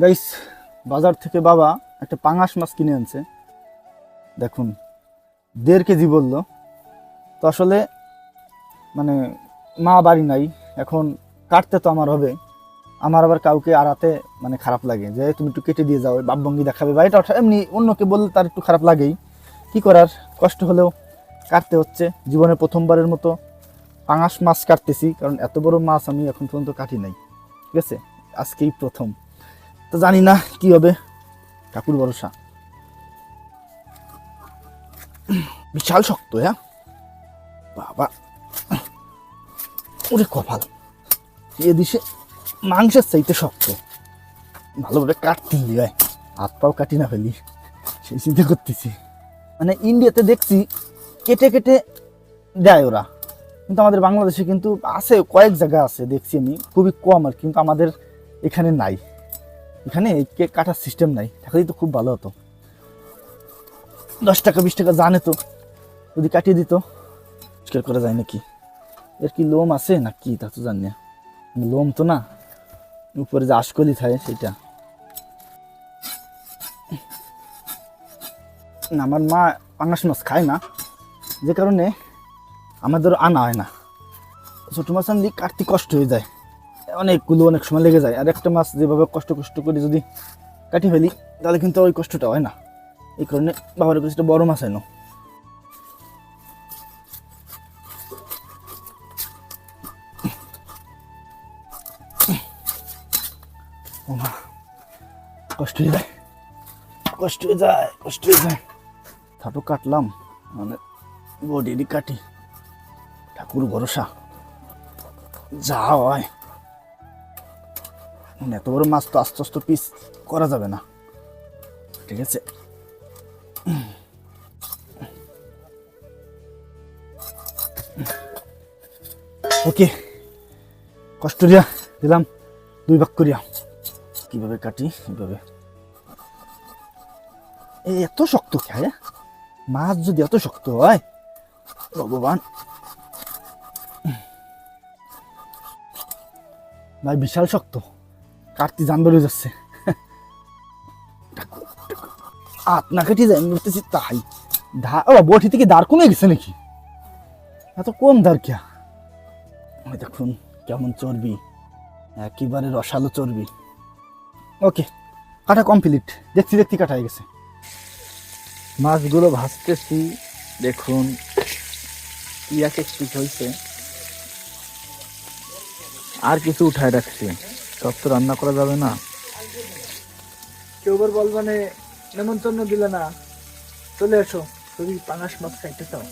Guys বাজার থেকে বাবা একটা পাঙাশ মাছ কিনে আনছে। দেখুন, দেড় কেজি বলল। তো আসলে মানে মা বাড়ি নাই, এখন কাটতে তো আমার হবে। আমার আবার কাউকে আড়াতে মানে খারাপ লাগে। যে, তুমি একটু কেটে দিয়ে যাও বাপভঙ্গি দেখাবে। বা এটা এমনি অন্যকে বললে তার একটু খারাপ লাগেই। কি করার? কষ্ট হলেও কাটতে হচ্ছে। জীবনে প্রথমবারের মতো পাঙাশ মাছ কাটতেছি, কারণ এত বড় মাছ আমি এখন পর্যন্ত কাটি নাই। ঠিক আছে? আজকেই প্রথম। তো জানি না কি হবে। ঠাকুর ভরসা। বিশাল শক্ত হ্যাঁ? বাবা। ওরে কপাল। এ দিশে মাংসের চাইতে শক্ত। ভালোভাবে কাটতে হয় হাত পাও কাটি না ফেলি। সেই চিন্তা করতেছি। মানে ইন্ডিয়াতে দেখছি কেটে কেটে দেয় ওরা। কিন্তু আমাদের বাংলাদেশে কিন্তু আছে, কয়েক জায়গা আছে দেখছি আমি। খুবই কম আর কিন্তু আমাদের এখানে নাই। এখানে কেক কাটার সিস্টেম নাই। থাকলেই তো খুব ভালো হতো। দশ টাকা, বিশ টাকা জানে তো, যদি কাটিয়ে দিত পরিষ্কার করা যায় নাকি? এর কি লোম আছে না কি? তা তো জানি না। লোম তো না, উপরে যে আশকলি থাকে সেটা। আমার মা পাঙ্গাস মাছ খায় না। যে কারণে আমাদের আনা হয় না। ছোটো মাছ আনলে কাটতে কষ্ট হয়ে যায়। অনেকগুলো অনেক সময় লেগে যায়। আর একটা মাছ যেভাবে কষ্ট কষ্ট করে যদি কাটি ফেলি তাহলে কিন্তু ওই কষ্টটা হয় না। এই কারণে বাবার কাছে একটা বড় মাছ ও মা, কষ্ট হয়ে যায়। কষ্ট হয়ে যায় কষ্ট হয়ে যায়। থাটো কাটলাম মানে বডিরই কাটি। ঠাকুর ভরসা। যা হয়। এত বড় মাছ তো আস্তে আস্তে পিস করা যাবে না। ঠিক আছে? ওকে, কষ্ট দিয়া দিলাম, দুই ভাগ করিয়া। কীভাবে কাটি? এইভাবে এই এত শক্ত খায় মাছ যদি এত শক্ত হয়, ভগবান। ভাই, বিশাল শক্ত। কাটতে জান বেরোয় যাচ্ছে। হাত না কেটে যায় আমি বলতেছি তাই। ধা ও বটি থেকে দাঁড় কমে গেছে নাকি? এত কম দাঁড় কিয়া? দেখুন, কেমন চর্বি। একেবারে রসালো চর্বি। ওকে, কাটা কমপ্লিট দেখছি দেখছি কাটা হয়ে গেছে। মাছগুলো ভাজতেছি। দেখুন, ইয়াকে একটু হয়েছে। আর কিছু উঠায় রাখছি। সব তো রান্না করা যাবে না। কেউ আবার বলবানে নেমন্তন্ন দিলে না। চলে এসো, তুমি পাঙাশ মাছ খাইতে চাও।